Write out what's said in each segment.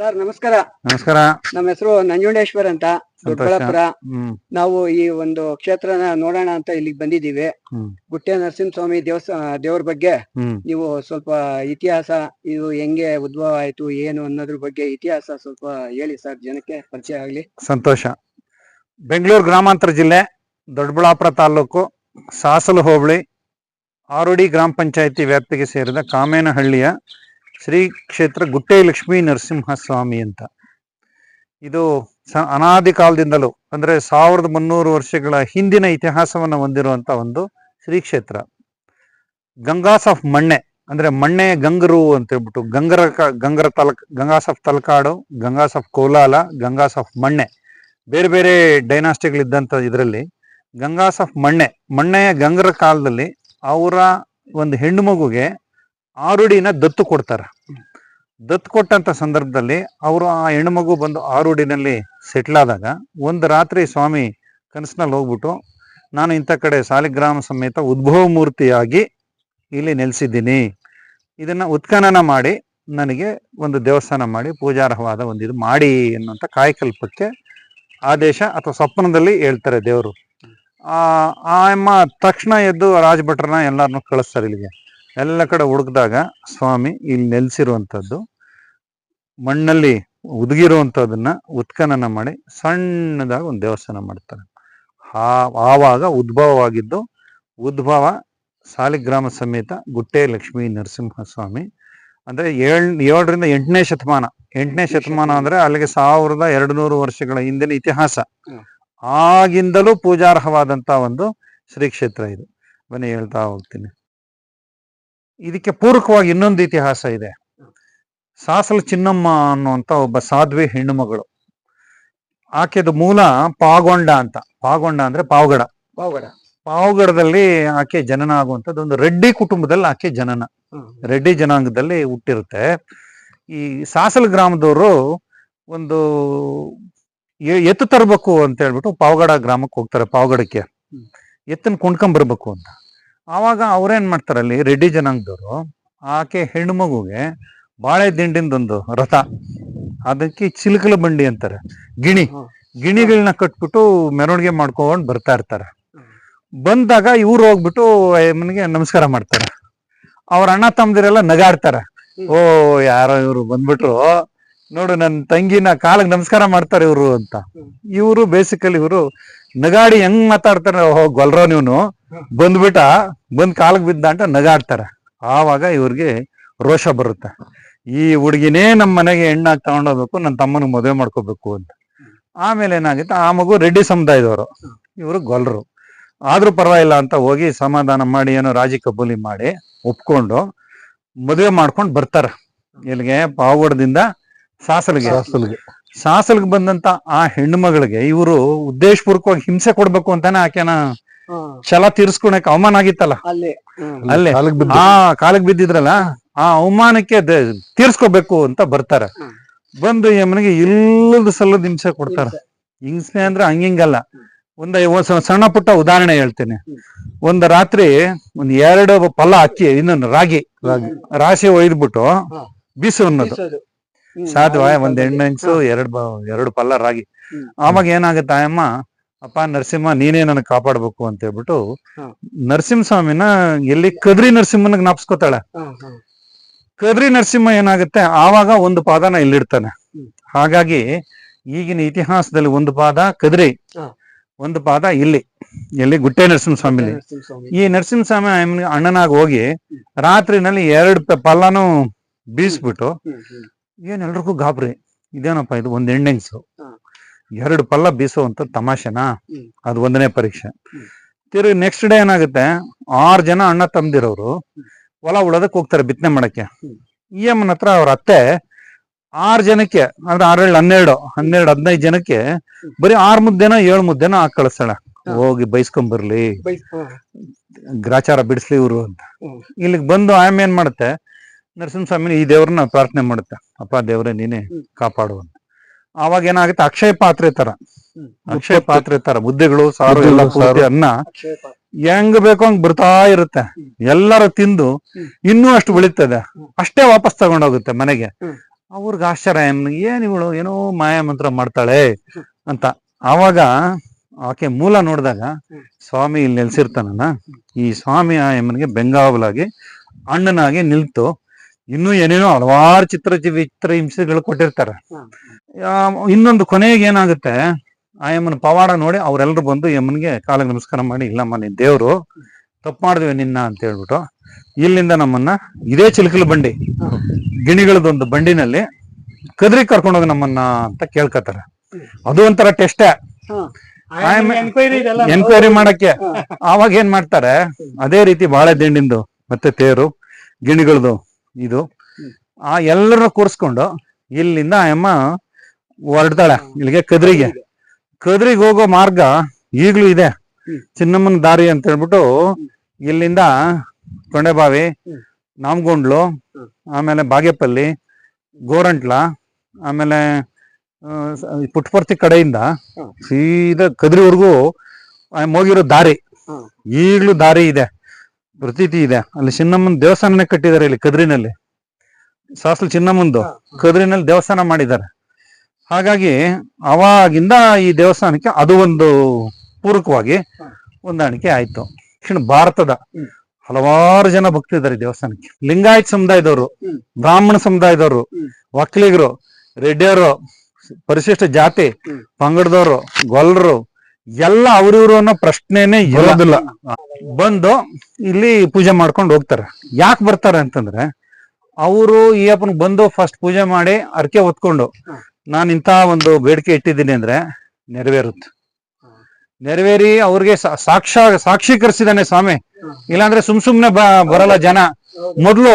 Sir ನಮಸ್ಕಾರ. ನಮಸ್ಕಾರ. ನಮ್ಮ ಹೆಸರು ನಂಜುಂಡೇಶ್ವರ್ ಅಂತ ದೊಡ್ಡಬಳ್ಳಾಪುರ. ನಾವು ಈ ಒಂದು ಕ್ಷೇತ್ರನ ನೋಡೋಣ ಅಂತ ಇಲ್ಲಿಗೆ ಬಂದಿದ್ದೀವಿ. ಗುಟ್ಟೆ ನರಸಿಂಹಸ್ವಾಮಿ ದೇವಸ್ಥಾನ ದೇವ್ರ ಬಗ್ಗೆ ನೀವು ಸ್ವಲ್ಪ ಇತಿಹಾಸ ಇದು ಹೆಂಗೆ ಉದ್ಭವ ಆಯ್ತು ಏನು ಅನ್ನೋದ್ರ ಬಗ್ಗೆ ಇತಿಹಾಸ ಸ್ವಲ್ಪ ಹೇಳಿ ಸರ್ ಜನಕ್ಕೆ ಪರಿಚಯ ಆಗ್ಲಿ. ಸಂತೋಷ. ಬೆಂಗಳೂರು ಗ್ರಾಮಾಂತರ ಜಿಲ್ಲೆ ದೊಡ್ಡಬಳ್ಳಾಪುರ ತಾಲೂಕು ಸಾಸಲು ಹೋಬಳಿ ಆರುಡಿ ಗ್ರಾಮ ಪಂಚಾಯತಿ ವ್ಯಾಪ್ತಿಗೆ ಸೇರಿದ ಕಾಮೇನಹಳ್ಳಿಯ ಶ್ರೀ ಕ್ಷೇತ್ರ ಗುಟ್ಟೆ ಲಕ್ಷ್ಮೀ ನರಸಿಂಹಸ್ವಾಮಿ ಅಂತ. ಇದು ಸ ಅನಾದಿ ಕಾಲದಿಂದಲೂ, ಅಂದ್ರೆ ಸಾವಿರದ ಮುನ್ನೂರು ವರ್ಷಗಳ ಹಿಂದಿನ ಇತಿಹಾಸವನ್ನು ಹೊಂದಿರುವಂತ ಒಂದು ಶ್ರೀ ಕ್ಷೇತ್ರ. ಗಂಗಾಸ್ ಆಫ್ ಮಣ್ಣೆ, ಅಂದ್ರೆ ಮಣ್ಣೆ ಗಂಗರು ಅಂತ ಹೇಳ್ಬಿಟ್ಟು, ಗಂಗರ ಗಂಗರ ತಲಕ್, Gangas of Talakadu, Gangas of Kolala, Gangas of Manne. ಬೇರೆ ಬೇರೆ ಡೈನಾಸ್ಟಿಗಳಿದ್ದಂಥ ಇದರಲ್ಲಿ, ಗಂಗಾಸ್ ಆಫ್ ಮಣ್ಣೆ ಮಣ್ಣೆಯ ಗಂಗರ ಕಾಲದಲ್ಲಿ ಅವರ ಒಂದು ಹೆಣ್ಣು ಮಗುಗೆ ಆರುಡಿನ ದತ್ತು ಕೊಡ್ತಾರೆ. ದತ್ತು ಕೊಟ್ಟಂತ ಸಂದರ್ಭದಲ್ಲಿ ಅವರು ಆ ಹೆಣ್ಣು ಮಗು ಬಂದು ಆರುಡಿನಲ್ಲಿ ಸೆಟ್ಲ್ ಆದಾಗ ಒಂದು ರಾತ್ರಿ ಸ್ವಾಮಿ ಕನಸಿನಲ್ಲಿ ಹೋಗ್ಬಿಟ್ಟು, ನಾನು ಇಂಥ ಕಡೆ ಸಾಲಿಗ್ರಾಮ ಸಮೇತ ಉದ್ಭವ ಮೂರ್ತಿಯಾಗಿ ಇಲ್ಲಿ ನೆಲೆಸಿದ್ದೀನಿ. ಇದನ್ನ ಉತ್ಖನನ ಮಾಡಿ, ನನಗೆ ಒಂದು ದೇವಸ್ಥಾನ ಮಾಡಿ, ಪೂಜಾರ್ಹವಾದ ಒಂದು ಇದು ಮಾಡಿ ಅನ್ನುವಂಥ ಕಾಯಕಲ್ಪಕ್ಕೆ ಆದೇಶ ಅಥವಾ ಸ್ವಪ್ನದಲ್ಲಿ ಹೇಳ್ತಾರೆ ದೇವರು. ಆ ಅಮ್ಮ ತಕ್ಷಣ ಎದ್ದು ರಾಜಭಟ್ರನ್ನ ಎಲ್ಲರನ್ನೂ ಕಳಿಸ್ತಾರೆ ಇಲ್ಲಿಗೆ. ಎಲ್ಲ ಕಡೆ ಹುಡುಕಿದಾಗ ಸ್ವಾಮಿ ಇಲ್ಲಿ ನೆಲೆಸಿರುವಂಥದ್ದು ಮಣ್ಣಲ್ಲಿ ಉದುಗಿರುವಂಥದ್ದನ್ನ ಉತ್ಖನನ ಮಾಡಿ ಸಣ್ಣದಾಗಿ ಒಂದು ದೇವಸ್ಥಾನ ಮಾಡ್ತಾರೆ. ಆ ಆವಾಗ ಉದ್ಭವವಾಗಿದ್ದು ಉದ್ಭವ ಸಾಲಿಗ್ರಾಮ ಸಮೇತ ಗುಟ್ಟೆ ಲಕ್ಷ್ಮೀ ನರಸಿಂಹಸ್ವಾಮಿ. ಅಂದ್ರೆ ಏಳ್ ಏಳರಿಂದ ಎಂಟನೇ ಶತಮಾನ. ಎಂಟನೇ ಶತಮಾನ ಅಂದ್ರೆ ಅಲ್ಲಿಗೆ ಸಾವಿರದ ಎರಡು ನೂರು ವರ್ಷಗಳ ಹಿಂದಿನ ಇತಿಹಾಸ. ಆಗಿಂದಲೂ ಪೂಜಾರ್ಹವಾದಂತ ಒಂದು ಶ್ರೀ ಕ್ಷೇತ್ರ ಇದು. ಬನ್ನಿ ಹೇಳ್ತಾ ಹೋಗ್ತೀನಿ. ಇದಕ್ಕೆ ಪೂರಕವಾಗಿ ಇನ್ನೊಂದು ಇತಿಹಾಸ ಇದೆ. ಸಾಸಲ ಚಿನ್ನಮ್ಮ ಅನ್ನುವಂತ ಒಬ್ಬ ಸಾಧ್ವಿ ಹೆಣ್ಣು ಮಗಳು. ಆಕೆದು ಮೂಲ ಪಾಗೊಂಡ ಅಂತ. ಪಾಗೊಂಡ ಅಂದ್ರೆ ಪಾವಗಡ. ಪಾವಗಡ. ಪಾವಗಡದಲ್ಲಿ ಆಕೆ ಜನನ ಆಗುವಂಥದ್ದು ಒಂದು ರೆಡ್ಡಿ ಕುಟುಂಬದಲ್ಲಿ ಆಕೆ ಜನನ. ರೆಡ್ಡಿ ಜನಾಂಗದಲ್ಲಿ ಹುಟ್ಟಿರುತ್ತೆ. ಈ ಸಾಸಲ ಗ್ರಾಮದವರು ಒಂದು ಎತ್ತು ತರಬೇಕು ಅಂತ ಹೇಳ್ಬಿಟ್ಟು ಪಾವಗಡ ಗ್ರಾಮಕ್ಕೆ ಹೋಗ್ತಾರೆ ಪಾವಗಡಕ್ಕೆ. ಎತ್ತನ್ನು ಎತ್ತನ್ ಕೊಂಡ್ಕೊಂಡ್ ಬರ್ಬೇಕು ಅಂತ. ಆವಾಗ ಅವ್ರೇನ್ ಮಾಡ್ತಾರಲ್ಲಿ ರೆಡ್ಡಿ ಜನಾಂಗದವರು. ಆಕೆ ಹೆಣ್ಣು ಮಗುಗೆ ಬಾಳೆ ದಿಂಡಿಂದೊಂದು ರಥ. ಅದಕ್ಕೆ ಚಿಲಕಲ ಬಂಡಿ ಅಂತಾರೆ. ಗಿಣಿ. ಗಿಣಿಗಳನ್ನ ಕಟ್ಬಿಟ್ಟು ಮೆರವಣಿಗೆ ಮಾಡ್ಕೊಂಡು ಬರ್ತಾ ಇರ್ತಾರೆ. ಬಂದಾಗ ಇವ್ರು ಹೋಗ್ಬಿಟ್ಟು ಅಮ್ಮನಿಗೆ ನಮಸ್ಕಾರ ಮಾಡ್ತಾರೆ. ಅವ್ರ ಅಣ್ಣ ತಮ್ಮದಿರೆಲ್ಲ ನಗಾಡ್ತಾರೆ. ಓ ಯಾರೋ ಇವ್ರು ಬಂದ್ಬಿಟ್ರು. ನೋಡು ನನ್ನ ತಂಗಿನ ಕಾಲಿಗೆ ನಮಸ್ಕಾರ ಮಾಡ್ತಾರೆ ಇವ್ರು ಅಂತ. ಇವರು ಬೇಸಿಕಲಿ ಇವರು ನಗಾಡಿ ಹೆಂಗ್ ಮಾತಾಡ್ತಾರೆ ಗೊಲ್ರೋ ನೀವ್ನು. ಬಂದ್ಬಿಟ್ಟ ಬಂದ್ ಕಾಲಕ್ ಬಿದ್ದ ಅಂತ ನಗಾಡ್ತಾರೆ. ಆವಾಗ ಇವ್ರಿಗೆ ರೋಷ ಬರುತ್ತೆ. ಈ ಹುಡುಗಿನೇ ನಮ್ಮ ಮನೆಗೆ ಹೆಣ್ಣಾಗಿ ತಗೊಂಡೋಗ್ಬೇಕು ನನ್ನ ತಮ್ಮನ ಮದುವೆ ಮಾಡ್ಕೋಬೇಕು ಅಂತ. ಆಮೇಲೆ ಏನಾಗುತ್ತೆ ಆ ಮಗು ರೆಡ್ಡಿ ಸಮುದಾಯದವರು. ಇವರು ಗೊಲ್ರು. ಆದ್ರೂ ಪರವಾಗಿಲ್ಲ ಅಂತ ಹೋಗಿ ಸಮಾಧಾನ ಮಾಡಿ ಏನೋ ರಾಜಿ ಕಬೂಲಿ ಮಾಡಿ ಒಪ್ಕೊಂಡು ಮದುವೆ ಮಾಡ್ಕೊಂಡು ಬರ್ತಾರೆ. ಇಲ್ಲಿಗೆ ಪಾವಗಡದಿಂದ ಸಾಸಲಿಗೆ. ಸಾಸಲ್ಗೆ ಬಂದಂತ ಆ ಹೆಣ್ಣು ಮಗಳಿಗೆ ಇವರು ಉದ್ದೇಶಪೂರ್ವಕವಾಗಿ ಹಿಂಸೆ ಕೊಡ್ಬೇಕು ಅಂತಾನೆ ಆಕೆನ ಛಲ ತೀರ್ಸ್ಕೊಳಕ್ ಅವಮಾನ ಆಗಿತ್ತಲ್ಲ? ಅಲ್ಲಿ. ಆ ಕಾಲಕ್ ಬಿದ್ದಿದ್ರಲ್ಲ? ಆ ಅವಮಾನಕ್ಕೆ ತೀರ್ಸ್ಕೋಬೇಕು ಅಂತ ಬರ್ತಾರೆ. ಬಂದು ಯಮನಿಗೆ ಇಲ್ಲದ ಸಲ್ಲದ ಹಿಂಸೆ ಕೊಡ್ತಾರ. ಹಿಂಸೆ. ಅಂದ್ರೆ ಹಂಗಿಂಗಲ್ಲ. ಒಂದ್ ಒಂದ್ ಸಣ್ಣ ಪುಟ್ಟ ಉದಾಹರಣೆ ಹೇಳ್ತೇನೆ. ಒಂದ್ ರಾತ್ರಿ ಒಂದ್ ಎರಡು ಫಲ ಅಕ್ಕಿ ಇನ್ನೊಂದು ರಾಗಿ. ರಾಗಿ. ರಾಶಿ ಒಯ್ದ್ಬಿಟ್ಟು ಬಿಸು ಅನ್ನೋದು. ಸಾಧ್ವ ಒಂದ್ ಕಾಲದಲ್ಲಿ. ಇಂಚು ಎರಡು ಎರಡು ಪಲ್ಲ ರಾಗಿ. ಆವಾಗ ಏನಾಗುತ್ತೆ ಆಯಮ್ಮ ಅಪ್ಪ ನರಸಿಂಹ ನೀನೇ ನನಗೆ ಕಾಪಾಡ್ಬೇಕು ಅಂತ ಹೇಳ್ಬಿಟ್ಟು. ನರಸಿಂಹ ಸ್ವಾಮಿನ ಎಲ್ಲಿ ಕದ್ರಿ ನರಸಿಂಹನ ಜ್ಞಾಪಿಸ್ಕೋತಾಳೆ. ಕದ್ರಿ ನರಸಿಂಹ ಏನಾಗುತ್ತೆ ಆವಾಗ ಒಂದು ಪಾದನ ಇಲ್ಲಿಡ್ತಾನೆ. ಹಾಗಾಗಿ ಈಗಿನ ಇತಿಹಾಸದಲ್ಲಿ ಒಂದು ಪಾದ ಕದ್ರಿ. ಒಂದು ಪಾದ ಇಲ್ಲಿ ಎಲ್ಲಿ ಗುಟ್ಟೆ ನರಸಿಂಹ ನರಸಿಂಹಸ್ವಾಮಿ. ಈ ನರಸಿಂಹಸ್ವಾಮಿ ಸ್ವಾಮಿ ಅಣ್ಣನಾಗಿ ಹೋಗಿ ರಾತ್ರಿನಲ್ಲಿ ಎರಡು ಪಲ್ಲಾನು ಬೀಸ್ಬಿಟ್ಟು. ಏನ್ ಎಲ್ರಿಗೂ ಗಾಬರಿ. ಇದೇನಪ್ಪ ಇದು ಒಂದ್ ಎಂಡಿಂಗ್ಸ್ ಎರಡು ಪಲ್ಲ ಬೀಸುವಂತ ತಮಾಷೆನಾ. ಅದು ಒಂದನೇ ಪರೀಕ್ಷೆ. ತಿರುಗಿ ನೆಕ್ಸ್ಟ್ ಡೇ ಏನಾಗುತ್ತೆ? ಆರ್ ಜನ ಅಣ್ಣ ತಂದಿರೋರು ಹೊಲ ಉಳೋದಕ್ ಹೋಗ್ತಾರೆ ಬಿತ್ತನೆ ಮಾಡಕ್ಕೆ. ಇ ಎಮ್ಮನ ಹತ್ರ ಅವ್ರ ಅತ್ತೆ ಆರ್ ಜನಕ್ಕೆ ಅಂದ್ರೆ ಆರೇಳು ಹನ್ನೆರಡು ಹನ್ನೆರಡು ಹದಿನೈದು ಜನಕ್ಕೆ ಬರೀ ಆರ್ ಮುದ್ದೆನೋ ಏಳು ಮುದ್ದೆನೋ ಹಾಕಿ ಕಳಿಸ್ತಾಳೆ ಹೋಗಿ ಬೈಸ್ಕೊಂಡ್ ಬರ್ಲಿ ಗ್ರಾಚಾರ ಬಿಡಿಸ್ಲಿ ಇವ್ರು ಅಂತ. ಇಲ್ಲಿಗೆ ಬಂದು ಆಯಮ್ ಏನ್ ಮಾಡುತ್ತೆ? ನರಸಿಂಹಸ್ವಾಮಿ ಈ ದೇವ್ರನ್ನ ಪ್ರಾರ್ಥನೆ ಮಾಡುತ್ತೆ. ಅಪ್ಪ ದೇವ್ರೆ ನೀನೇ ಕಾಪಾಡುವ ಅವಾಗ ಅಂತ. ಆವಾಗ ಏನಾಗುತ್ತೆ ಅಕ್ಷಯ ಪಾತ್ರೆ ತರ. ಅಕ್ಷಯ ಪಾತ್ರೆ ತರ ಮುದ್ದೆಗಳು ಸಾರು ಎಲ್ಲ ಪೂರ್ತಿ ಅನ್ನ ಹೆಂಗ್ ಬೇಕೋ ಹಂಗ್ ಬರ್ತಾ ಇರುತ್ತೆ. ಎಲ್ಲರ ತಿಂದು. ಇನ್ನೂ ಅಷ್ಟು ಬೆಳೀತದೆ. ಅಷ್ಟೇ ವಾಪಸ್ ತಗೊಂಡೋಗುತ್ತೆ ಮನೆಗೆ. ಅವ್ರಿಗೆ ಆಶ್ಚರ್ಯ ಏನ್ ಏನ್ ಇವಳು? ಏನೋ ಮಾಯ ಮಂತ್ರ ಮಾಡ್ತಾಳೆ? ಅಂತ. ಆವಾಗ ಆಕೆ ಮೂಲ ನೋಡಿದಾಗ ಸ್ವಾಮಿ ಇಲ್ಲಿ ನೆಲೆಸಿರ್ತಾನಲ್ಲ ಈ ಸ್ವಾಮಿ ಆ ಯಮ್ಮನಿಗೆ ಬೆಂಗಾವಲಾಗಿ ಅಣ್ಣನಾಗಿ ನಿಲ್ತು. ಇನ್ನೂ ಏನೇನೋ ಹಲವಾರು ಚಿತ್ರ ಚಿತ್ರ ಹಿಂಸೆಗಳು ಕೊಟ್ಟಿರ್ತಾರೆ. ಇನ್ನೊಂದು ಕೊನೆಗೆ ಏನಾಗುತ್ತೆ? ಆ ಯಮ್ಮನ ಪವಾಡ ನೋಡಿ ಅವರೆಲ್ಲರೂ ಬಂದು ಯಮ್ಮನಿಗೆ ಕಾಲಿಗೆ ನಮಸ್ಕಾರ ಮಾಡಿ ಇಲ್ಲಮ್ಮ ನೀನ್ ದೇವ್ರು ತಪ್ಪು ಮಾಡಿದ್ವಿ ನಿನ್ನ ಅಂತ ಹೇಳ್ಬಿಟ್ಟು ಇಲ್ಲಿಂದ ನಮ್ಮನ್ನ ಇದೇ ಚಿಲಕಲ ಬಂಡಿ ಗಿಣಿಗಳದೊಂದು ಬಂಡಿನಲ್ಲಿ ಕದ್ರಿ ಕರ್ಕೊಂಡೋಗಿ ನಮ್ಮನ್ನ ಅಂತ ಕೇಳ್ಕೊತಾರೆ ಅದು ಒಂಥರ ಟೆಸ್ಟೇ. ಎನ್ಕ್ವೈರಿ ಮಾಡಕ್ಕೆ. ಆವಾಗ ಏನ್ ಮಾಡ್ತಾರೆ? ಅದೇ ರೀತಿ ಬಾಳೆ ದಿಂಡಿಂದು ಮತ್ತೆ ತೇರು ಗಿಣಿಗಳದು ಇದು. ಆ ಎಲ್ಲರ ಕೂರಿಸ್ಕೊಂಡು ಇಲ್ಲಿಂದ ಅಮ್ಮ ಹೊರಡ್ತಾಳೆ ಇಲ್ಲಿಗೆ ಕದ್ರಿಗೆ. ಕದ್ರಿಗೆ ಹೋಗೋ ಮಾರ್ಗ ಈಗ್ಲೂ ಇದೆ. ಚಿನ್ನಮ್ಮನ ದಾರಿ ಅಂತ ಹೇಳ್ಬಿಟ್ಟು ಇಲ್ಲಿಂದ ಕೊಂಡೆಬಾವಿ. ನಾಮಗೊಂಡ್ಲು ಆಮೇಲೆ ಬಾಗೇಪಲ್ಲಿ ಗೋರಂಟ್ಲ ಆಮೇಲೆ ಪುಟ್ಪರ್ತಿ ಕಡೆಯಿಂದ. ಸೀದಾ ಕದ್ರಿವರೆಗೂ ಹೋಗಿರೋ ದಾರಿ. ಈಗ್ಲೂ ದಾರಿ ಇದೆ. ಪ್ರತೀತಿ ಇದೆ ಅಲ್ಲಿ ಚಿನ್ನಮ್ಮನ ದೇವಸ್ಥಾನನೇ ಕಟ್ಟಿದ್ದಾರೆ ಇಲ್ಲಿ ಕದ್ರಿನಲ್ಲಿ ಸಾಸ್ಲು ಚಿನ್ನಮ್ಮಂದು ಕದ್ರಿನಲ್ಲಿ ದೇವಸ್ಥಾನ ಮಾಡಿದ್ದಾರೆ ಹಾಗಾಗಿ ಅವಾಗಿಂದ ಈ ದೇವಸ್ಥಾನಕ್ಕೆ ಅದು ಒಂದು ಪೂರಕವಾಗಿ. ಹೊಂದಾಣಿಕೆ ಆಯ್ತು ದಕ್ಷಿಣ ಭಾರತದ. ಹಲವಾರು ಜನ ಭಕ್ತಿದ್ದಾರೆ ದೇವಸ್ಥಾನಕ್ಕೆ ಲಿಂಗಾಯತ್ ಸಮುದಾಯದವರು, ಬ್ರಾಹ್ಮಣ ಸಮುದಾಯದವರು. ಒಕ್ಕಲಿಗರು ರೆಡ್ಡಿಯರು, ಪರಿಶಿಷ್ಟ ಜಾತಿ, ಪಂಗಡದವರು ಗೊಲ್ಲರು ಎಲ್ಲ ಅವ್ರಿವ್ರು ಅನ್ನೋ ಪ್ರಶ್ನೆನೆ ಇರೋದಿಲ್ಲ ಬಂದು ಇಲ್ಲಿ ಪೂಜೆ ಮಾಡ್ಕೊಂಡು ಹೋಗ್ತಾರೆ. ಯಾಕೆ ಬರ್ತಾರೆ ಅಂತಂದ್ರೆ ಅವರು ಈ ಅಪ್ಪನ್ ಬಂದು ಫಸ್ಟ್ ಪೂಜೆ ಮಾಡಿ ಅರ್ಕೆ ಹೊತ್ಕೊಂಡು. ನಾನು ಇಂಥ ಒಂದು ಬೇಡಿಕೆ ಇಟ್ಟಿದ್ದೀನಿ ಅಂದ್ರೆ ನೆರವೇರುತ್ತೆ. ನೆರವೇರಿ ಅವ್ರಿಗೆ ಸಾಕ್ಷ ಸಾಕ್ಷಾ ಸಾಕ್ಷೀಕರಿಸಿದಾನೆ ಸ್ವಾಮಿ. ಇಲ್ಲಾಂದ್ರೆ ಸುಮ್ ಸುಮ್ನೆ ಬರಲ್ಲ ಜನ. ಮೊದ್ಲು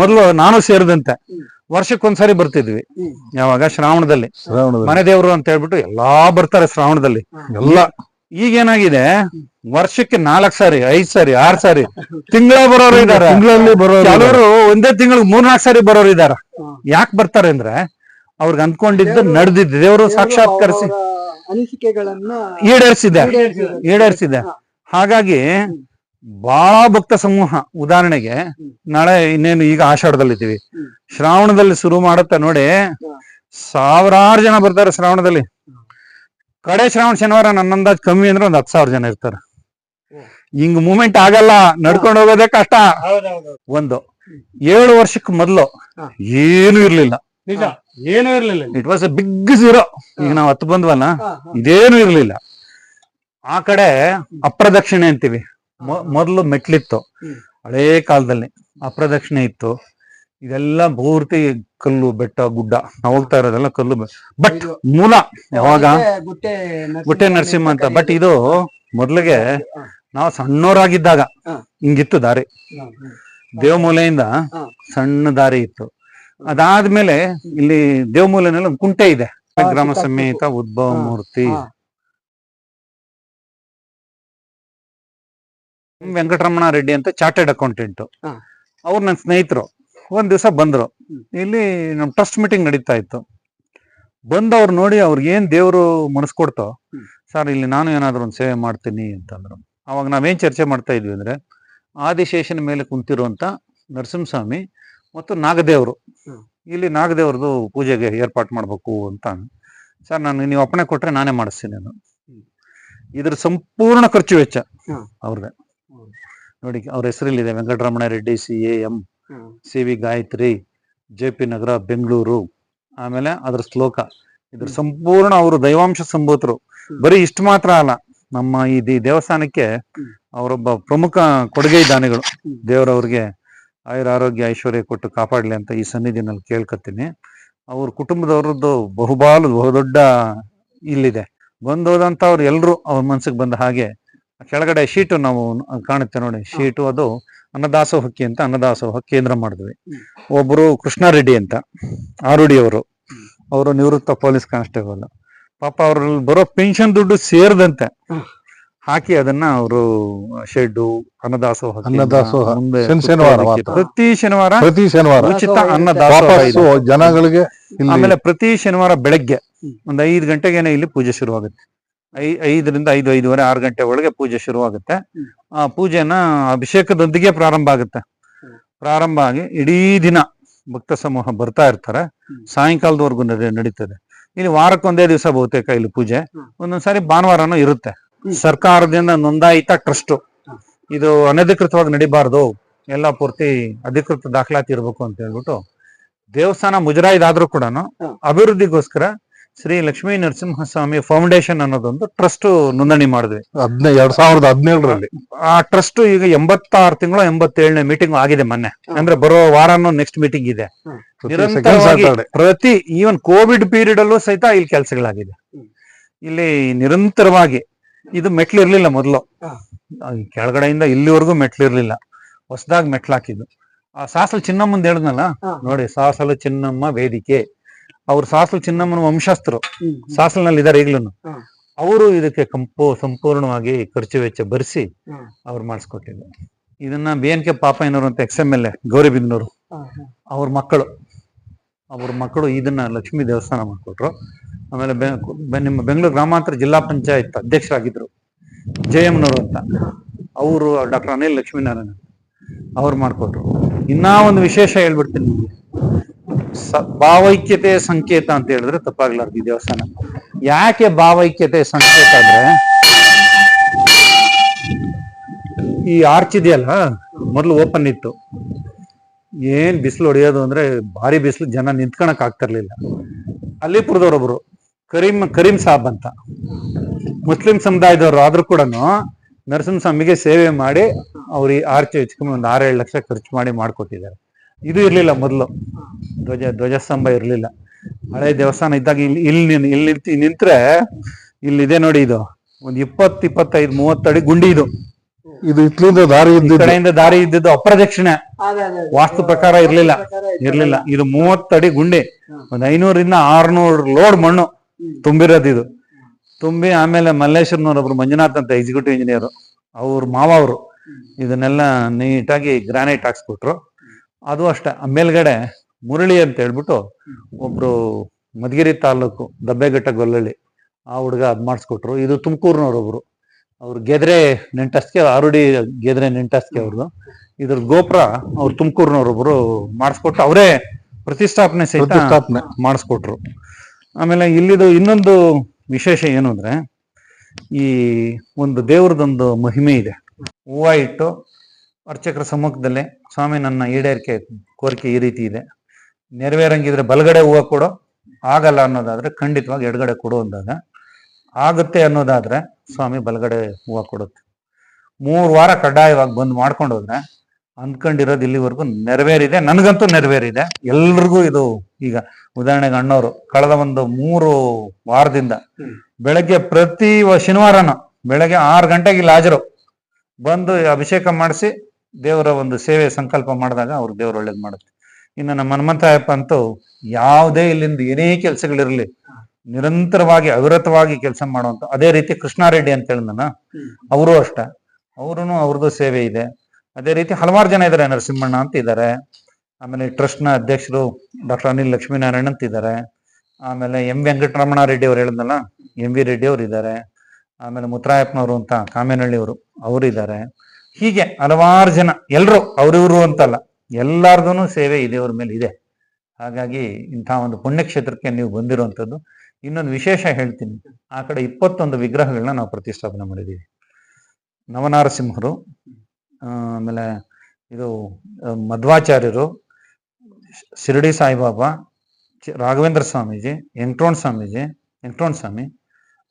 ಮೊದ್ಲು ನಾನು ಸೇರಿದಂತೆ. ವರ್ಷಕ್ಕೊಂದ್ಸರಿ ಬರ್ತಿದ್ವಿ. ಯಾವಾಗ? ಶ್ರಾವಣದಲ್ಲಿ. ಮನೆ ದೇವರು ಅಂತ ಹೇಳ್ಬಿಟ್ಟು ಎಲ್ಲಾ ಬರ್ತಾರೆ ಶ್ರಾವಣದಲ್ಲಿ. ಎಲ್ಲ. ಈಗೇನಾಗಿದೆ? ವರ್ಷಕ್ಕೆ ನಾಲ್ಕ್ ಸಾರಿ ಐದ್ ಸಾರಿ ಆರ್ ಸಾರಿ ತಿಂಗಳ ಬರೋರು ಇದಾರೆ ಕೆಲವರು ಒಂದೇ ತಿಂಗಳಿಗೆ ಮೂರ್ನಾಲ್ಕು ಸಾರಿ ಬರೋರು ಇದಾರ. ಯಾಕೆ ಬರ್ತಾರೆ ಅಂದ್ರೆ ಅವ್ರಿಗೆ ಅನ್ಕೊಂಡಿದ್ದು ನಡೆದಿದ್ದು. ದೇವರು ಸಾಕ್ಷಾತ್ಕರಿಸಿ ಅವರ ಈಡೇರಿಸಿದೆ. ಈಡೇರಿಸಿದೆ ಹಾಗಾಗಿ ಬಹಳ ಭಕ್ತ ಸಮೂಹ. ಉದಾಹರಣೆಗೆ. ನಾಳೆ ಇನ್ನೇನು ಈಗ ಆಷಾಢದಲ್ಲಿದ್ದೀವಿ. ಇದ್ದೀವಿ ಶ್ರಾವಣದಲ್ಲಿ ಶುರು ಮಾಡುತ್ತೆ ನೋಡಿ ಸಾವಿರಾರು ಜನ ಬರ್ತಾರೆ ಶ್ರಾವಣದಲ್ಲಿ. ಕಡೆ ಶ್ರಾವಣ ಶನಿವಾರ ನನ್ನ ಅಂದಾಜ್ ಕಮ್ಮಿ ಅಂದ್ರೆ ಒಂದ್ ಹತ್ತು ಸಾವಿರ ಜನ ಇರ್ತಾರೆ. ಹಿಂಗ್ ಮೂಮೆಂಟ್ ಆಗಲ್ಲ ನಡ್ಕೊಂಡು ಹೋಗೋದೇ ಕಷ್ಟ. ಒಂದು ಏಳು ವರ್ಷಕ್ಕೆ ಮೊದಲು. ಏನು ಇರ್ಲಿಲ್ಲ. ಏನು ಏನೂ ಇರ್ಲಿಲ್ಲ it was a big zero ಈಗ ನಾವು ಹತ್ತು ಬಂದ್ವಲ್ಲ. ಇದೇನು ಇರ್ಲಿಲ್ಲ. ಆ ಕಡೆ ಅಪ್ರದಕ್ಷಿಣೆ ಅಂತೀವಿ. ಮೊದಲು ಮೆಟ್ಲಿತ್ತು. ಹಳೇ ಕಾಲದಲ್ಲಿ ಅಪ್ರದಕ್ಷಿಣೆ ಇತ್ತು. ಇದೆಲ್ಲ ಪೂರ್ತಿ ಕಲ್ಲು ಬೆಟ್ಟ ಗುಡ್ಡ. ನಾವು ಹೋಗ್ತಾ ಇರೋದೆಲ್ಲ ಕಲ್ಲು ಬಟ್ ಮೂಲ ಯಾವಾಗ? ಗುಟ್ಟೆ ನರಸಿಂಹ ಅಂತ. ಬಟ್ ಇದು ಮೊದ್ಲಿಗೆ. ನಾವು ಸಣ್ಣವರಾಗಿದ್ದಾಗ. ಹಿಂಗಿತ್ತು ದಾರಿ. ದೇವಮೂಲೆಯಿಂದ ಸಣ್ಣ ದಾರಿ ಇತ್ತು. ಅದಾದ್ಮೇಲೆ ಇಲ್ಲಿ ದೇವಮೂಲೆನಲ್ಲಿ ಒಂದು ಕುಂಟೆ ಇದೆ ಗ್ರಾಮ ಸಮೇತ ಉದ್ಭವ ಮೂರ್ತಿ. ವೆಂಕಟರಮಣ ರೆಡ್ಡಿ ಅಂತ ಚಾರ್ಟೆಡ್ ಅಕೌಂಟೆಂಟ್. ಅವ್ರು ನನ್ನ ಸ್ನೇಹಿತರು. ಒಂದ್ ದಿವಸ ಬಂದ್ರು. ಇಲ್ಲಿ ನಮ್ ಟ್ರಸ್ಟ್ ಮೀಟಿಂಗ್ ನಡೀತಾ ಇತ್ತು. ಬಂದು ಅವ್ರು ನೋಡಿ ಅವ್ರಿಗೆ ಏನ್ ದೇವ್ರು ಮನಸ್ಕೊಡ್ತೋ. ಸರ್ ಇಲ್ಲಿ ನಾನು ಏನಾದ್ರು ಒಂದು ಸೇವೆ ಮಾಡ್ತೀನಿ ಅಂತಂದ್ರು. ಅವಾಗ ನಾವೇನ್ ಚರ್ಚೆ ಮಾಡ್ತಾ ಇದ್ವಿ ಅಂದ್ರೆ ಆದಿಶೇಷನ ಮೇಲೆ ಕುಂತಿರುವಂತ ನರಸಿಂಹಸ್ವಾಮಿ ಮತ್ತು ನಾಗದೇವರು. ಇಲ್ಲಿ ನಾಗದೇವ್ರದ್ದು ಪೂಜೆಗೆ ಏರ್ಪಾಟ್ ಮಾಡ್ಬೇಕು ಅಂತ ಸರ್ ನಾನು ನೀವು ಅಪ್ಪಣೆ ಕೊಟ್ರೆ ನಾನೇ ಮಾಡಿಸ್ತೀನಿ ನಾನು ಇದ್ರ ಸಂಪೂರ್ಣ ಖರ್ಚು ವೆಚ್ಚ. ಅವ್ರದ್ದೆ. ನೋಡಿ ಅವ್ರ ಹೆಸರಲ್ಲಿದೆ Venkataramana Reddy C A M. C V Gayatri J P Nagar Bengaluru ಆಮೇಲೆ ಅದ್ರ ಶ್ಲೋಕ ಇದ್ರ ಸಂಪೂರ್ಣ ಅವರು ದೈವಾಂಶ ಸಂಭೂತರು. ಬರೀ ಇಷ್ಟು ಮಾತ್ರ ಅಲ್ಲ ನಮ್ಮ ಈ ದೇವಸ್ಥಾನಕ್ಕೆ. ಅವರೊಬ್ಬ ಪ್ರಮುಖ ಕೊಡುಗೆ ದಾನಿಗಳು. ದೇವರವ್ರಿಗೆ ಆಯುರ ಆರೋಗ್ಯ ಐಶ್ವರ್ಯ ಕೊಟ್ಟು ಕಾಪಾಡ್ಲಿ ಅಂತ ಈ ಸನ್ನಿಧಿನಲ್ಲಿ ಕೇಳ್ಕೊತೀನಿ ಅವ್ರ ಕುಟುಂಬದವ್ರದ್ದು ಬಹುಪಾಲು ಬಹುದೊಡ್ಡ ಇಲ್ಲಿದೆ ಬಂದೋದಂತ ಅವ್ರು ಎಲ್ರು ಅವ್ರ ಮನ್ಸಿಗೆ ಬಂದ ಹಾಗೆ ಕೆಳಗಡೆ ಶೀಟು ನಾವು ಕಾಣುತ್ತೆ ನೋಡಿ ಶೀಟು ಅದು ಅನ್ನದಾಸೋಹಕ್ಕಿ ಅಂತ ಅನ್ನದಾಸೋಹ ಕೇಂದ್ರ ಮಾಡಿದ್ವಿ. ಒಬ್ಬರು ಒಬ್ರು ಕೃಷ್ಣಾರೆಡ್ಡಿ ಅಂತ ಆರುಡಿ ಅವರು ಅವರು ನಿವೃತ್ತ ಪೊಲೀಸ್ ಕಾನ್ಸ್ಟೇಬಲ್. ಪಾಪ ಅವ್ರಲ್ಲಿ ಬರೋ ಪೆನ್ಷನ್ ದುಡ್ಡು ಸೇರದಂತೆ. ಹಾಕಿ ಅದನ್ನ ಅವರು ಶೆಡ್ಡು ಅನ್ನದಾಸೋಹ ಅನ್ನದಾಸೋಹ. ಶನಿವಾರ ಪ್ರತಿ ಶನಿವಾರ ಪ್ರತಿ ಶನಿವಾರ. ಉಚಿತ ದಾಸೋಹ ಅನ್ನದಾಸೋಹ ಜನಗಳಿಗೆ ಆಮೇಲೆ ಪ್ರತಿ ಶನಿವಾರ ಬೆಳಗ್ಗೆ. ಒಂದ್ ಐದು ಗಂಟೆಗೇನೆ ಇಲ್ಲಿ ಪೂಜೆ ಶುರುವಾಗುತ್ತೆ. ಐ ಐದರಿಂದ ಐದು ಐದುವರೆ ಆರು ಗಂಟೆ ಒಳಗೆ ಪೂಜೆ ಶುರುವಾಗುತ್ತೆ. ಆ ಪೂಜೆನ ಅಭಿಷೇಕದೊಂದಿಗೆ ಪ್ರಾರಂಭ ಆಗುತ್ತೆ. ಪ್ರಾರಂಭ ಆಗಿ ಇಡೀ ದಿನ ಭಕ್ತ ಸಮೂಹ ಬರ್ತಾ ಇರ್ತಾರೆ. ಸಾಯಂಕಾಲದವರೆಗೂ ನಡೆ- ನಡೀತದೆ. ಇಲ್ಲಿ ವಾರಕ್ಕೊಂದೇ ದಿವಸ ಬಹುತೇಕ ಇಲ್ಲಿ ಪೂಜೆ. ಒಂದೊಂದ್ಸಾರಿ ಭಾನುವಾರನೂ ಇರುತ್ತೆ. ಸರ್ಕಾರದಿಂದ ನೋಂದಾಯಿತ ಟ್ರಸ್ಟ್. ಇದು ಅನಧಿಕೃತವಾಗಿ ನಡಿಬಾರ್ದು. ಎಲ್ಲ ಪೂರ್ತಿ ಅಧಿಕೃತ ದಾಖಲಾತಿ ಇರಬೇಕು ಅಂತ ಹೇಳ್ಬಿಟ್ಟು ದೇವಸ್ಥಾನ ಮುಜರಾಯಿದಾದ್ರೂ ಕೂಡ ಅಭಿವೃದ್ಧಿಗೋಸ್ಕರ ಶ್ರೀ ಲಕ್ಷ್ಮೀ ನರಸಿಂಹಸ್ವಾಮಿ ಫೌಂಡೇಶನ್ ಅನ್ನೋದೊಂದು ಟ್ರಸ್ಟ್ ನೋಂದಣಿ ಮಾಡಿದ್ವಿ. ಹದಿನೈ ಎರಡ್ ಸಾವಿರದ ಹದಿನೇಳರಲ್ಲಿ. ಆ ಟ್ರಸ್ಟ್ ಈಗ ಎಂಬತ್ತಾರು ತಿಂಗಳು ಎಂಬತ್ತೇಳನೇ ಮೀಟಿಂಗ್ ಆಗಿದೆ ಮೊನ್ನೆ. ಅಂದ್ರೆ ಬರೋ ವಾರನೂ ನೆಕ್ಸ್ಟ್ ಮೀಟಿಂಗ್ ಇದೆ. ನಿರಂತರವಾಗಿ ಪ್ರತಿ ಈವನ್ ಕೋವಿಡ್ ಪೀರಿಯಡ್ ಅಲ್ಲೂ ಸಹಿತ ಇಲ್ಲಿ ಕೆಲಸಗಳಾಗಿದೆ. ಇಲ್ಲಿ ನಿರಂತರವಾಗಿ ಇದು ಮೆಟ್ಲು ಇರ್ಲಿಲ್ಲ ಮೊದಲು. ಕೆಳಗಡೆಯಿಂದ ಇಲ್ಲಿವರೆಗೂ ಮೆಟ್ಲು ಇರ್ಲಿಲ್ಲ ಹೊಸದಾಗಿ ಮೆಟ್ಲು ಹಾಕಿದ್ದು. ಆ ಸಾಸಲು ಚಿನ್ನಮ್ಮಂದ ಹೇಳಿದ್ನಲ್ಲ? ನೋಡಿ ಸಾಸಲು ಚಿನ್ನಮ್ಮ ವೇದಿಕೆ. ಅವ್ರು ಸಾಸಲು ಚಿನ್ನಮ್ಮನ ವಂಶಸ್ಥರು. ಸಾಸಲ್ನಲ್ಲಿ ಇದಾರೆ ಈಗ್ಲೂ ಅವರು ಇದಕ್ಕೆ ಕಂಪು ಸಂಪೂರ್ಣವಾಗಿ ಖರ್ಚು ವೆಚ್ಚ ಭರಿಸಿ. ಅವ್ರು ಮಾಡಿಸ್ಕೊಟ್ಟಿದ್ದು ಇದನ್ನ ಬಿ ಎನ್ ಕೆ ಪಾಪಯ್ಯನವರು ಅಂತ ಎಕ್ಸ್ ಎಂ ಎಲ್ ಎ ಹಾ. ಅವ್ರ ಮಕ್ಕಳು. ಅವ್ರ ಮಕ್ಕಳು ಇದನ್ನ ಲಕ್ಷ್ಮೀ ದೇವಸ್ಥಾನ ಮಾಡಿಕೊಟ್ರು. ಆಮೇಲೆ ನಿಮ್ಮ ಬೆಂಗಳೂರು ಗ್ರಾಮಾಂತರ ಜಿಲ್ಲಾ ಪಂಚಾಯತ್ ಅಧ್ಯಕ್ಷರಾಗಿದ್ರು ಜಯಮ್ಮನವರು ಅಂತ. ಅವರು ಡಾಕ್ಟರ್ ಅನಿಲ್ ಲಕ್ಷ್ಮೀನಾರಾಯಣ ಅವ್ರು ಮಾಡಿಕೊಟ್ರು. ಇನ್ನೂ ಒಂದು ವಿಶೇಷ ಹೇಳ್ಬಿಡ್ತೀನಿ ನಿಮ್ಗೆ. ಭಾವೈಕ್ಯತೆ ಸಂಕೇತ ಅಂತ ಹೇಳಿದ್ರೆ ತಪ್ಪಾಗ್ಲಾರ್ದು ಈ ದೇವಸ್ಥಾನ. ಯಾಕೆ ಭಾವೈಕ್ಯತೆ ಸಂಕೇತ ಅಂದ್ರೆ, ಈ ಆರ್ಚ್ ಇದೆಯಲ್ಲ, ಮೊದಲು ಓಪನ್ ಇತ್ತು. ಏನ್ ಬಿಸಿಲು ಹೊಡೆಯೋದು ಅಂದ್ರೆ ಭಾರಿ ಬಿಸಿಲು, ಜನ ನಿಂತ್ಕೊಳಕ್ ಆಗ್ತಿರ್ಲಿಲ್ಲ. ಅಲ್ಲಿಪುರದವ್ರೊಬ್ರು ಕರೀಂ ಕರೀಂ ಸಾಬ್ ಅಂತ. ಮುಸ್ಲಿಂ ಸಮುದಾಯದವರು ಆದ್ರೂ ಕೂಡ ನರಸಿಂಹಸ್ವಾಮಿಗೆ ಸೇವೆ ಮಾಡಿ ಅವ್ರು ಆರ್ಚ್ ಹೆಚ್ಚಿಕಮ್ಮಿ ಒಂದು ಆರೇಳು ಲಕ್ಷ ಖರ್ಚು ಮಾಡಿ ಮಾಡ್ಕೊಟ್ಟಿದ್ದಾರೆ. ಇದು ಇರ್ಲಿಲ್ಲ ಮೊದಲು. ಧ್ವಜ ಧ್ವಜಸ್ತಂಭ ಇರ್ಲಿಲ್ಲ. ಹಳೆ ದೇವಸ್ಥಾನ ಇದ್ದಾಗ ಇಲ್ಲಿ ಇಲ್ಲಿ ನಿಂತ್ರೆ ಇಲ್ಲಿ ನಿಂತು ನಿಂತ್ರೆ ಇಲ್ಲಿದೆ ನೋಡಿ ಇದು. ಒಂದು ಇಪ್ಪತ್ ಇಪ್ಪತ್ತೈದು ಮೂವತ್ತಡಿ ಗುಂಡಿ ಇದು. ಇದು ಇತ್ಲಿಂದ ದಾರಿ ಕಡೆಯಿಂದ ದಾರಿ ಇದ್ದಿದ್ದು ಅಪ್ರದಕ್ಷಿಣೆ. ವಾಸ್ತು ಪ್ರಕಾರ ಇರ್ಲಿಲ್ಲ. ಇರಲಿಲ್ಲ. ಇದು ಮೂವತ್ತಡಿ ಗುಂಡಿ. ಒಂದ್ ಐನೂರಿಂದ ಆರ್ನೂರು ಲೋಡ್ ಮಣ್ಣು. ತುಂಬಿರೋದು ಇದು. ತುಂಬಿ ಆಮೇಲೆ ಮಲ್ಲೇಶ್ವರನವ್ರೊಬ್ರು ಮಂಜುನಾಥ್ ಅಂತ ಎಕ್ಸಿಕ್ಯೂಟಿವ್ ಇಂಜಿನಿಯರ್ ಅವ್ರ ಮಾವ ಅವರು. ಇದನ್ನೆಲ್ಲ ನೀಟಾಗಿ ಗ್ರಾನೈಟ್ ಹಾಕ್ಸ್ಕೊಟ್ರು. ಅದು ಅಷ್ಟೇ. ಮೇಲ್ಗಡೆ ಮುರಳಿ ಅಂತ ಹೇಳ್ಬಿಟ್ಟು ಒಬ್ರು ಮಧುಗಿರಿ ತಾಲೂಕು ದಬ್ಬೆಘಟ್ಟ ಗೊಲ್ಲಳ್ಳಿ ಆ ಹುಡುಗ ಅದ್ ಮಾಡಿಸ್ಕೊಟ್ರು. ಇದು ತುಮಕೂರಿನವ್ರೊಬ್ರು ಅವ್ರು ಗೆದ್ರೆ ನೆಂಟಸ್ಕೆ ಆರುಡಿ ಗೆದ್ರೆ ನೆಂಟಸ್ಕೆ ಅವ್ರದ್ದು ಇದ್ರ ಗೋಪುರ ಅವ್ರು ತುಮಕೂರಿನವ್ರೊಬ್ರು ಮಾಡಿಸ್ಕೊಟ್ಟು ಅವರೇ ಪ್ರತಿಷ್ಠಾಪನೆ ಸಹಿತ ಮಾಡಿಸ್ಕೊಟ್ರು. ಆಮೇಲೆ ಇಲ್ಲಿದು ಇನ್ನೊಂದು ವಿಶೇಷ ಏನು ಅಂದ್ರೆ ಈ ಒಂದು ದೇವ್ರದೊಂದು ಮಹಿಮೆ ಇದೆ. ಹೂವ ಇಟ್ಟು ಅರ್ಚಕರ ಸಮ್ಮುಖದಲ್ಲೇ ಸ್ವಾಮಿ ನನ್ನ ಈಡೇರಿಕೆ ಕೋರಿಕೆ ಈ ರೀತಿ ಇದೆ. ನೆರವೇರಂಗಿದ್ರೆ ಬಲಗಡೆ ಹೂವು ಕೊಡೋ ಆಗಲ್ಲ ಅನ್ನೋದಾದ್ರೆ ಖಂಡಿತವಾಗಿ ಎಡಗಡೆ ಕೊಡು ಅಂದಾಗ. ಆಗುತ್ತೆ ಅನ್ನೋದಾದ್ರೆ ಸ್ವಾಮಿ ಬಲಗಡೆ ಹೂವು ಕೊಡುತ್ತೆ. ಮೂರು ವಾರ ಕಡ್ಡಾಯವಾಗಿ ಬಂದು ಮಾಡ್ಕೊಂಡು ಹೋದ್ರೆ ಅಂದ್ಕೊಂಡಿರೋದು ಇಲ್ಲಿವರೆಗೂ ನೆರವೇರಿದೆ. ನನಗಂತೂ ನೆರವೇರಿದೆ. ಎಲ್ರಿಗೂ ಇದು ಈಗ ಉದಾಹರಣೆಗೆ ಅಣ್ಣವರು ಕಳೆದ ಒಂದು ಮೂರು ವಾರದಿಂದ ಬೆಳಗ್ಗೆ ಪ್ರತಿ ಶನಿವಾರನೂ ಬೆಳಗ್ಗೆ ಆರು ಗಂಟೆಗೆ ಇಲ್ಲಿ ಹಾಜರು. ಬಂದು ಅಭಿಷೇಕ ಮಾಡಿಸಿ ದೇವರ ಒಂದು ಸೇವೆ ಸಂಕಲ್ಪ ಮಾಡಿದಾಗ ಅವ್ರಿಗೆ ದೇವ್ರು ಒಳ್ಳೇದು ಮಾಡುತ್ತೆ. ಇನ್ನು ನಮ್ಮ ಹನುಮಂತಯ್ಯಪ್ಪ ಅಂತೂ ಯಾವುದೇ ಇಲ್ಲಿಂದ ಏನೇ ಕೆಲಸಗಳಿರಲಿ ನಿರಂತರವಾಗಿ ಅವಿರತವಾಗಿ ಕೆಲಸ ಮಾಡುವಂತ, ಅದೇ ರೀತಿ ಕೃಷ್ಣಾರೆಡ್ಡಿ ಅಂತ ಹೇಳಿದ್ನ. ಅವರು ಅಷ್ಟ. ಅವರು ಅವ್ರದ್ದು ಸೇವೆ ಇದೆ. ಅದೇ ರೀತಿ ಹಲವಾರು ಜನ ಇದ್ದಾರೆ, ನರಸಿಂಹಣ್ಣ ಅಂತ ಇದ್ದಾರೆ. ಆಮೇಲೆ ಟ್ರಸ್ಟ್ನ ಅಧ್ಯಕ್ಷರು ಡಾಕ್ಟರ್ ಅನಿಲ್ ಲಕ್ಷ್ಮೀನಾರಾಯಣ್ ಅಂತ ಇದ್ದಾರೆ. ಆಮೇಲೆ ಎಂ ವೆಂಕಟರಮಣ ರೆಡ್ಡಿ ಅವ್ರು ಹೇಳಿದ್ನಲ್ಲ, ಎಂ ವಿ ರೆಡ್ಡಿ ಅವ್ರು ಇದ್ದಾರೆ. ಆಮೇಲೆ ಮುತ್ತರಾಯಪ್ಪನವರು ಅಂತ ಕಾಮೇನಹಳ್ಳಿ ಅವರು ಅವರು ಇದ್ದಾರೆ ಹೀಗೆ ಹಲವಾರು ಜನ ಎಲ್ಲರೂ ಅವರಿವರು ಅಂತಲ್ಲ ಎಲ್ಲಾರ್ದು ಸೇವೆ ಇದೆ ಅವ್ರ ಮೇಲೆ ಇದೆ. ಹಾಗಾಗಿ ಇಂಥ ಒಂದು ಪುಣ್ಯಕ್ಷೇತ್ರಕ್ಕೆ ನೀವು ಬಂದಿರುವಂಥದ್ದು. ಇನ್ನೊಂದು ವಿಶೇಷ ಹೇಳ್ತೀನಿ. ಆ ಕಡೆ ಇಪ್ಪತ್ತೊಂದು ವಿಗ್ರಹಗಳನ್ನ ನಾವು ಪ್ರತಿಷ್ಠಾಪನೆ ಮಾಡಿದ್ದೀವಿ. ನವನಾರಸಿಂಹರು ಆಮೇಲೆ ಇದು ಮಧ್ವಾಚಾರ್ಯರು, ಶಿರಡಿ ಸಾಯಿಬಾಬಾ, ರಾಘವೇಂದ್ರ ಸ್ವಾಮೀಜಿ ವೆಂಕಟೋಣ ಸ್ವಾಮೀಜಿ ವೆಂಕಟೋಣ ಸ್ವಾಮಿ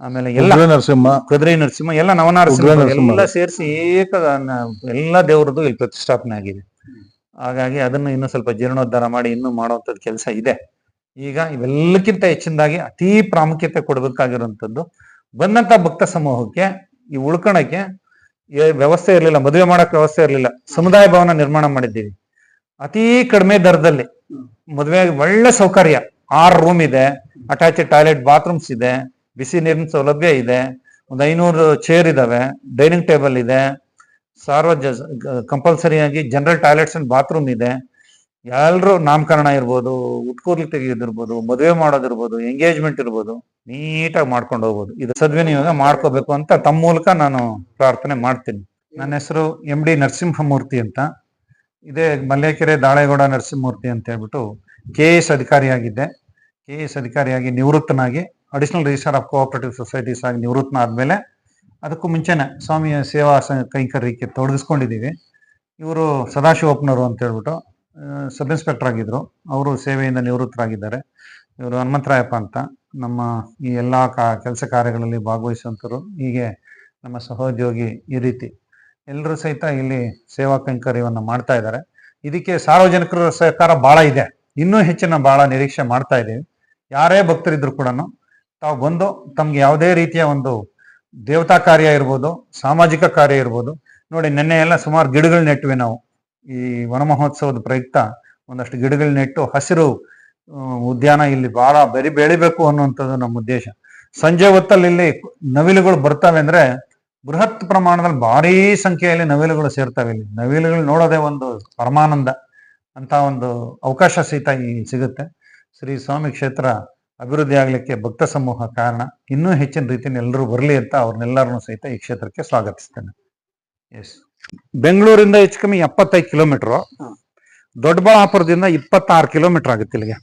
ಆಮೇಲೆ ಎಲ್ಲ ನರಸಿಂಹ. ಕದ್ರಿ ನರಸಿಂಹ ಎಲ್ಲ ನವನಾರಸಿಂಹ. ಎಲ್ಲ ಸೇರಿಸಿ ಏಕ ಎಲ್ಲ ದೇವರದ್ದು ಇಲ್ಲಿ ಪ್ರತಿಷ್ಠಾಪನೆ ಆಗಿದೆ. ಹಾಗಾಗಿ ಅದನ್ನು ಇನ್ನೂ ಸ್ವಲ್ಪ ಜೀರ್ಣೋದ್ಧಾರ ಮಾಡಿ ಇನ್ನೂ ಮಾಡುವಂಥದ್ದು ಕೆಲಸ ಇದೆ. ಈಗ ಇವೆಲ್ಲಕ್ಕಿಂತ ಹೆಚ್ಚಿನದಾಗಿ ಅತಿ ಪ್ರಾಮುಖ್ಯತೆ ಕೊಡಬೇಕಾಗಿರುವಂಥದ್ದು ಬಂದಂತ ಭಕ್ತ ಸಮೂಹಕ್ಕೆ ಈ ಉಳ್ಕೊಳಕ್ಕೆ ವ್ಯವಸ್ಥೆ ಇರಲಿಲ್ಲ ಮದುವೆ ಮಾಡಕ್ ವ್ಯವಸ್ಥೆ ಇರಲಿಲ್ಲ ಸಮುದಾಯ ಭವನ ನಿರ್ಮಾಣ ಮಾಡಿದ್ದೀವಿ. ಅತಿ ಕಡಿಮೆ ದರದಲ್ಲಿ ಮದುವೆ ಒಳ್ಳೆ ಸೌಕರ್ಯ. ಆರು ರೂಮ್ ಇದೆ ಅಟ್ಯಾಚ್ ಟಾಯ್ಲೆಟ್ ಬಾತ್ರೂಮ್ಸ್ ಇದೆ. ಬಿಸಿ ನೀರಿನ ಸೌಲಭ್ಯ ಇದೆ. ಒಂದು ಐನೂರು ಚೇರ್ ಇದಾವೆ. ಡೈನಿಂಗ್ ಟೇಬಲ್ ಇದೆ. ಸಾರ್ವಜ ಕಂಪಲ್ಸರಿಯಾಗಿ ಜನರಲ್ ಟಾಯ್ಲೆಟ್ಸ್ ಅಂಡ್ ಬಾತ್ರೂಮ್ ಇದೆ. ಎಲ್ರು ನಾಮಕರಣ ಇರ್ಬೋದು, ಉಟ್ಕೂರ್ಲಿ ತೆಗೆಯೋದಿರ್ಬೋದು ಮದುವೆ ಮಾಡೋದಿರ್ಬೋದು ಎಂಗೇಜ್ಮೆಂಟ್ ಇರ್ಬೋದು, ನೀಟಾಗಿ ಮಾಡ್ಕೊಂಡು ಹೋಗ್ಬೋದು. ಇದು ಸದ್ವಿನಿಯೋಗ ಮಾಡ್ಕೋಬೇಕು ಅಂತ ತಮ್ಮ ಮೂಲಕ ನಾನು ಪ್ರಾರ್ಥನೆ ಮಾಡ್ತೀನಿ. ನನ್ನ ಹೆಸರು ಎಂ ಡಿ ನರಸಿಂಹಮೂರ್ತಿ ಅಂತ. ಇದೇ ಮಲ್ಲೇಕೆರೆ ದಾಳೇಗೌಡ ನರಸಿಂಹಮೂರ್ತಿ ಅಂತ ಹೇಳ್ಬಿಟ್ಟು ಕೆ ಎಸ್ ಅಧಿಕಾರಿಯಾಗಿದ್ದೆ. ಕೆ ಎಸ್ ಅಧಿಕಾರಿಯಾಗಿ ನಿವೃತ್ತನಾಗಿ additional register of cooperative societies ಆಗಿ ನಿವೃತ್ತನಾದ್ಮೇಲೆ ಅದಕ್ಕೂ ಮುಂಚೆನೆ ಸ್ವಾಮಿಯ ಸೇವಾ ಕೈಂಕರ್ಯಕ್ಕೆ ತೊಡಗಿಸ್ಕೊಂಡಿದ್ದೀವಿ. ಇವರು ಸದಾಶಿವಪ್ಪನವರು ಅಂತ ಹೇಳ್ಬಿಟ್ಟು ಸಬ್ ಇನ್ಸ್ಪೆಕ್ಟರ್ ಆಗಿದ್ರು. ಅವರು ಸೇವೆಯಿಂದ ನಿವೃತ್ತರಾಗಿದ್ದಾರೆ. ಇವರು ಹನುಮಂತರಾಯಪ್ಪ ಅಂತ. ನಮ್ಮ ಈ ಎಲ್ಲ ಕಾ, ಕೆಲಸ ಕಾರ್ಯಗಳಲ್ಲಿ ಭಾಗವಹಿಸುವಂಥರು ಹೀಗೆ ನಮ್ಮ ಸಹೋದ್ಯೋಗಿ ಈ ರೀತಿ. ಎಲ್ಲರೂ ಸಹಿತ ಇಲ್ಲಿ ಸೇವಾ ಕೈಂಕರ್ಯವನ್ನು ಮಾಡ್ತಾ ಇದ್ದಾರೆ. ಇದಕ್ಕೆ ಸಾರ್ವಜನಿಕರ ಸಹಕಾರ ಬಹಳ ಇದೆ. ಇನ್ನೂ ಹೆಚ್ಚಿನ ಭಾಳ ನಿರೀಕ್ಷೆ ಮಾಡ್ತಾ ಇದ್ದೀವಿ. ಯಾರೇ ಭಕ್ತರಿದ್ರು ಕೂಡ ತಾವು ಬಂದು ತಮ್ಗೆ ಯಾವುದೇ ರೀತಿಯ ಒಂದು ದೇವತಾ ಕಾರ್ಯ ಇರ್ಬೋದು, ಸಾಮಾಜಿಕ ಕಾರ್ಯ ಇರ್ಬೋದು, ನೋಡಿ ನಿನ್ನೆ ಎಲ್ಲ ಸುಮಾರು ಗಿಡಗಳು ನೆಟ್ವಿ ನಾವು. ಈ ವನ ಮಹೋತ್ಸವದ ಪ್ರಯುಕ್ತ ಒಂದಷ್ಟು ಗಿಡಗಳು ನೆಟ್ಟು ಹಸಿರು ಉದ್ಯಾನ ಇಲ್ಲಿ ಬಹಳ ಬೆರಿ, ಬೆಳಿಬೇಕು ಅನ್ನುವಂಥದ್ದು ನಮ್ಮ ಉದ್ದೇಶ. ಸಂಜೆ ಹೊತ್ತಲ್ಲಿ ಇಲ್ಲಿ ನವಿಲುಗಳು ಬರ್ತವೆ ಅಂದ್ರೆ ಬೃಹತ್ ಪ್ರಮಾಣದಲ್ಲಿ ಭಾರೀ ಸಂಖ್ಯೆಯಲ್ಲಿ ನವಿಲುಗಳು ಸೇರ್ತವೆ ಇಲ್ಲಿ. ನವಿಲುಗಳು ನೋಡೋದೇ ಒಂದು ಪರಮಾನಂದ ಅಂತ ಒಂದು ಅವಕಾಶ ಸಹಿತ ಈ ಸಿಗುತ್ತೆ. ಶ್ರೀ ಸ್ವಾಮಿ ಕ್ಷೇತ್ರ ಅಭಿವೃದ್ಧಿ ಆಗ್ಲಿಕ್ಕೆ ಭಕ್ತ ಸಮೂಹ ಕಾರಣ. ಇನ್ನೂ ಹೆಚ್ಚಿನ ರೀತಿಯಲ್ಲಿ ಎಲ್ಲರೂ ಬರಲಿ ಅಂತ ಅವ್ರನ್ನೆಲ್ಲರನ್ನು ಸಹಿತ ಈ ಕ್ಷೇತ್ರಕ್ಕೆ ಸ್ವಾಗತಿಸ್ತೇನೆ. ಎಸ್ ಬೆಂಗಳೂರಿಂದ ಹೆಚ್ಚು ಕಮ್ಮಿ ಎಪ್ಪತ್ತೈದು ಕಿಲೋಮೀಟರ್. ದೊಡ್ಡಬಳ್ಳಾಪುರದಿಂದ ಇಪ್ಪತ್ತಾರು ಕಿಲೋಮೀಟರ್ ಆಗುತ್ತೆ ಇಲ್ಲಿಗೆ.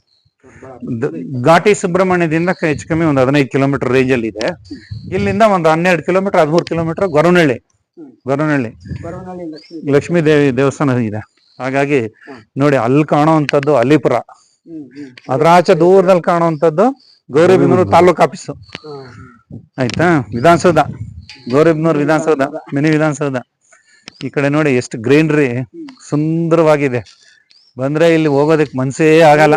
ಘಾಟಿ ಸುಬ್ರಹ್ಮಣ್ಯದಿಂದ ಹೆಚ್ಚು ಕಮ್ಮಿ ಒಂದು ಹದಿನೈದು ಕಿಲೋಮೀಟರ್ ರೇಂಜ್ ಅಲ್ಲಿ ಇದೆ ಇಲ್ಲಿಂದ ಒಂದು ಹನ್ನೆರಡು ಕಿಲೋಮೀಟರ್ ಹದಿಮೂರು ಕಿಲೋಮೀಟರ್ ಗೊರವನಹಳ್ಳಿ. ಗೊರವನಹಳ್ಳಿ ಲಕ್ಷ್ಮೀ ದೇವಿ ದೇವಸ್ಥಾನ ಇದೆ. ಹಾಗಾಗಿ ನೋಡಿ ಅಲ್ಲಿ ಕಾಣುವಂಥದ್ದು ಅಲಿಪುರ. ಅದ್ರ ಆಚೆ ದೂರದಲ್ಲಿ ಕಾಣುವಂತದ್ದು ಗೌರಿಬಿದನೂರು ತಾಲೂಕು ಆಫೀಸ್. ಆಯ್ತಾ? ವಿಧಾನಸೌಧ. ಗೌರಿಬಿದನೂರು ವಿಧಾನಸೌಧ. ಮಿನಿ ವಿಧಾನಸೌಧ. ಈ ಕಡೆ ನೋಡಿ ಎಷ್ಟು ಗ್ರೀನರಿ ಸುಂದರವಾಗಿದೆ. ಬಂದ್ರೆ ಇಲ್ಲಿ ಹೋಗೋದಕ್ಕೆ ಮನ್ಸೇ ಆಗಲ್ಲ.